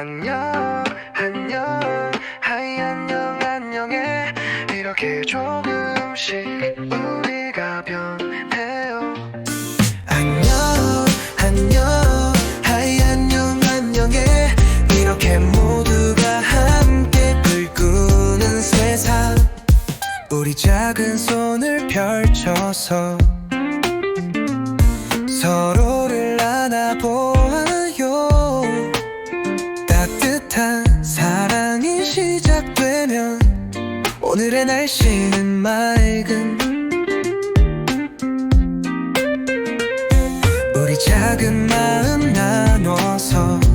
안녕 안녕 하이 안녕 안녕해. 이렇게 조금씩 우리가 변해요. 안녕 안녕 하이 안녕 안녕해. 이렇게 모두가 함께 불꾸는 세상. 우리 작은 손을 펼쳐서 서로 오늘의 날씨는 맑은 우리 작은 마음 나눠서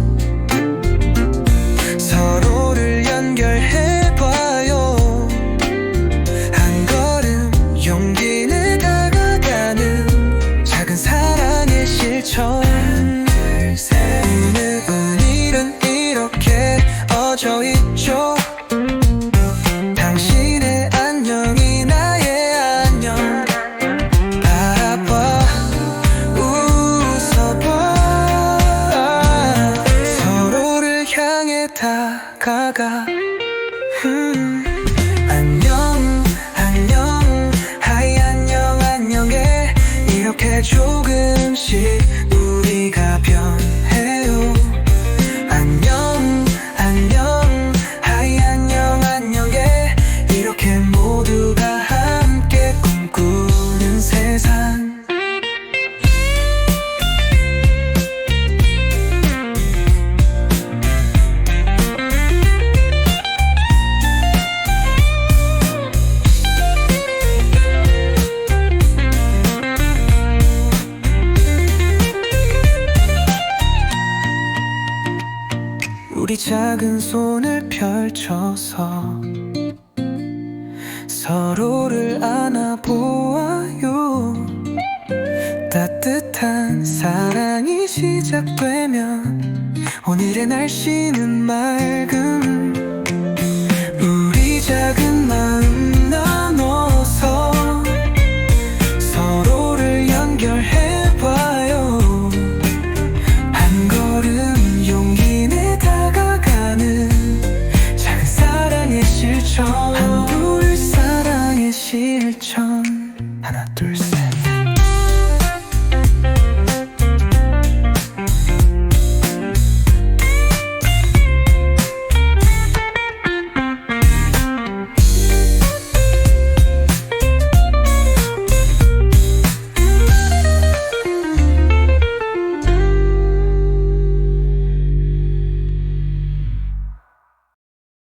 다가가 음. 우리 작은 손을 펼쳐서 서로를 안아보아요. 따뜻한 사랑이 시작되면 오늘의 날씨는 맑음 천 하나 둘